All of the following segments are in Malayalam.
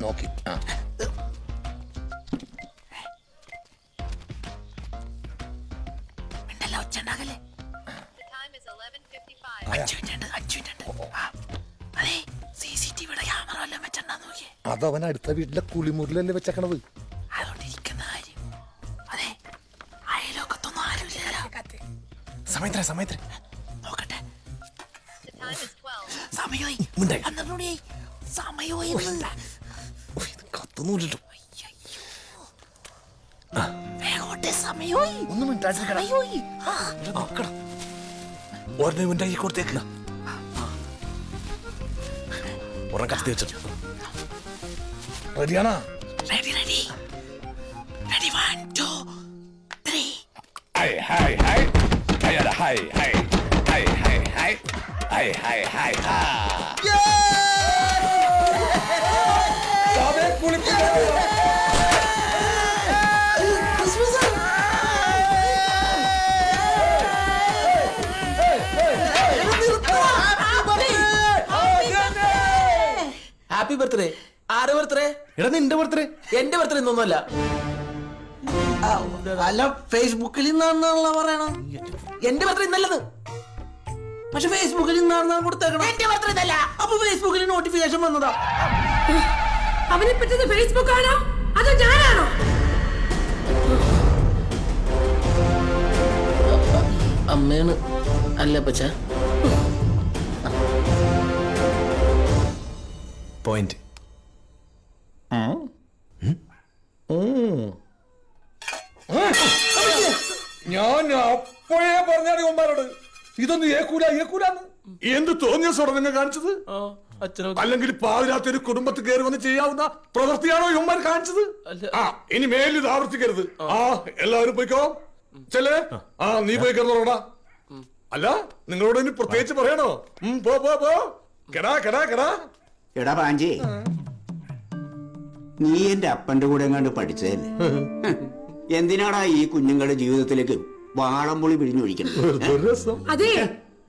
നോക്കി. ആ. അതവൻ അടുത്ത വീട്ടിലെ കുളിമുറിലല്ലേ വെച്ചേക്കണത്. സമയത്ര സമയത്ര. നോക്കട്ടെ. സമയമായി. ഇവന്റെ കൈ കൊടുത്തേക്ക്. ഒരെണ്ണം കത്തി വെച്ചിട്ട് റെഡിയാണോ? Ready ready ready one two three. Hi hi hi hi hi hi hi hi hi hi hi hi ഹാ ഹാപ്പി ബർത്ത്ഡേ ആരെ ബർത്ത്ഡേ എടാ നിന്റെ ബർത്ത്ഡേ എന്റെ ബർത്ത്ഡേ ഇന്നൊന്നുമല്ല അല്ല ഫേസ്ബുക്കിൽ ഇന്നാണെന്നാണല്ലോ പറയണം എന്റെ ബർത്ത്ഡേ ഇന്നല്ലത്. പക്ഷെ ഫേസ്ബുക്കിൽ ഇന്നാണെന്നാണ് കൊടുത്തേക്കണം എന്റെ ബർത്ത്ഡേ ഇന്നല്ല. അപ്പൊ ഫേസ്ബുക്കിൽ നോട്ടിഫിക്കേഷൻ വന്നതാ. അവനെ പറ്റുന്ന ഫേസ്ബുക്ക് ആണോ? അതോ ഞാനാണോ? അമ്മയാണ്. അല്ല പച്ച പോയിന്റ്. ഞാൻ അപ്പോഴേ പറഞ്ഞാണ് ഇവന്മാരോട് ഇതൊന്നും ഏക്കൂല ഏക്കൂലാന്ന്. എന്ത് തോന്നിയ സ്വടം നിങ്ങൾ കാണിച്ചത്? അല്ലെങ്കിൽ പാതിരാത്രി ഒരു കുടുംബത്തിൽ കയറി വന്ന് ചെയ്യാവുന്ന പ്രവൃത്തിയാണോ ഇവന്മാർ കാണിച്ചത്? അല്ല. ആ ഇനി മേലിൽ ഇത് ആവർത്തിക്കരുത്. ആ. എല്ലാവരും പോയിക്കോ. ചെല്ലേ? ആ നീ പോയി കിടന്നോടാ അല്ല നിങ്ങളോട് ഇനി പ്രത്യേകിച്ച് പറയണോ? ഉം, പോ പോ പോ. കെടാ കെടാ കെടാ. എടാ പാഞ്ചി. നീ എന്റെ അപ്പന്റെ കൂടെ എങ്ങാണ്ട് പഠിച്ചതല്ലേ? എന്തിനാടാ ഈ കുഞ്ഞുങ്ങളുടെ ജീവിതത്തിലേക്ക് വാളംപുളി പിഴിഞ്ഞൊഴിക്കുന്നത് അതെ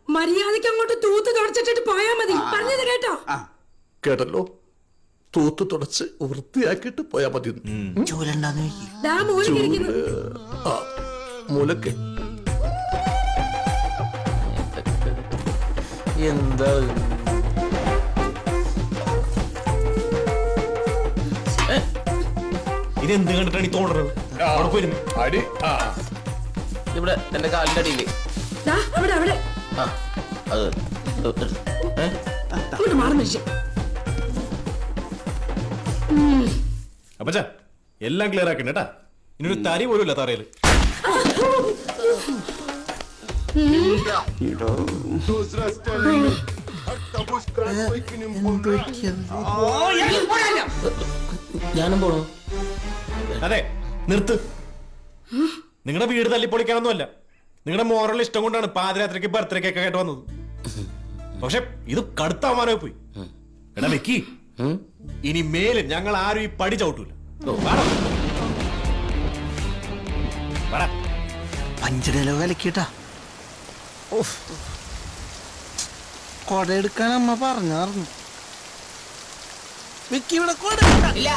മര്യാദയ്ക്ക് അങ്ങോട്ട് തൂത്ത് തുടച്ചിട്ടിട്ട് പോയാ മതി. പറഞ്ഞത് കേട്ടോ. ആ. കേട്ടല്ലോ? തൂത്ത് തുടച്ച് വൃത്തിയാക്കിയിട്ട് പോയാ മതി. മൂലക്ക് എന്താ ഇത് എന്ത് കണ്ടിട്ടാണ് ഈ തോന്നുന്നത് അവിടെ പോരും അടി ആ. ഇവിടെ എന്റെ കാലിന്റെ അടിയിൽ. ദാ അവിടെ അവിടെ. ആ അത് ഏ? അങ്ങോട്ട് മാറി മനുഷ്യൻ അപ്പച്ചാ എല്ലാം ക്ലിയർ ആക്കണ്ട കേട്ടാ. ഇനി ഒരു തരി പോലും ഇല്ല തറയിൽ ഞാനും പോണു? അതെ നിർത്ത്. നിങ്ങളുടെ വീട് തല്ലിപ്പൊളിക്കാനൊന്നുമല്ല. നിങ്ങളുടെ മോറൽ ഇഷ്ടം കൊണ്ടാണ് പാതിരാത്രിക്ക് ബർത്ത്ഡേ കേക്ക് ആയിട്ട് വന്നത്. പക്ഷെ ഇത് കടുത്ത അവമാനമായി പോയി എടാ വെക്കി. ഇനി മേലും ഞങ്ങൾ ആരും ഈ പടി ചവിട്ടൂല. വാടാ. വാടാ. പഞ്ചടയിലോ കലക്കിട്ടാ കൊട എടുക്കാൻ അമ്മ പറഞ്ഞാർന്നു. വിക്കി ഇവിടെ കൊട ഇല്ല.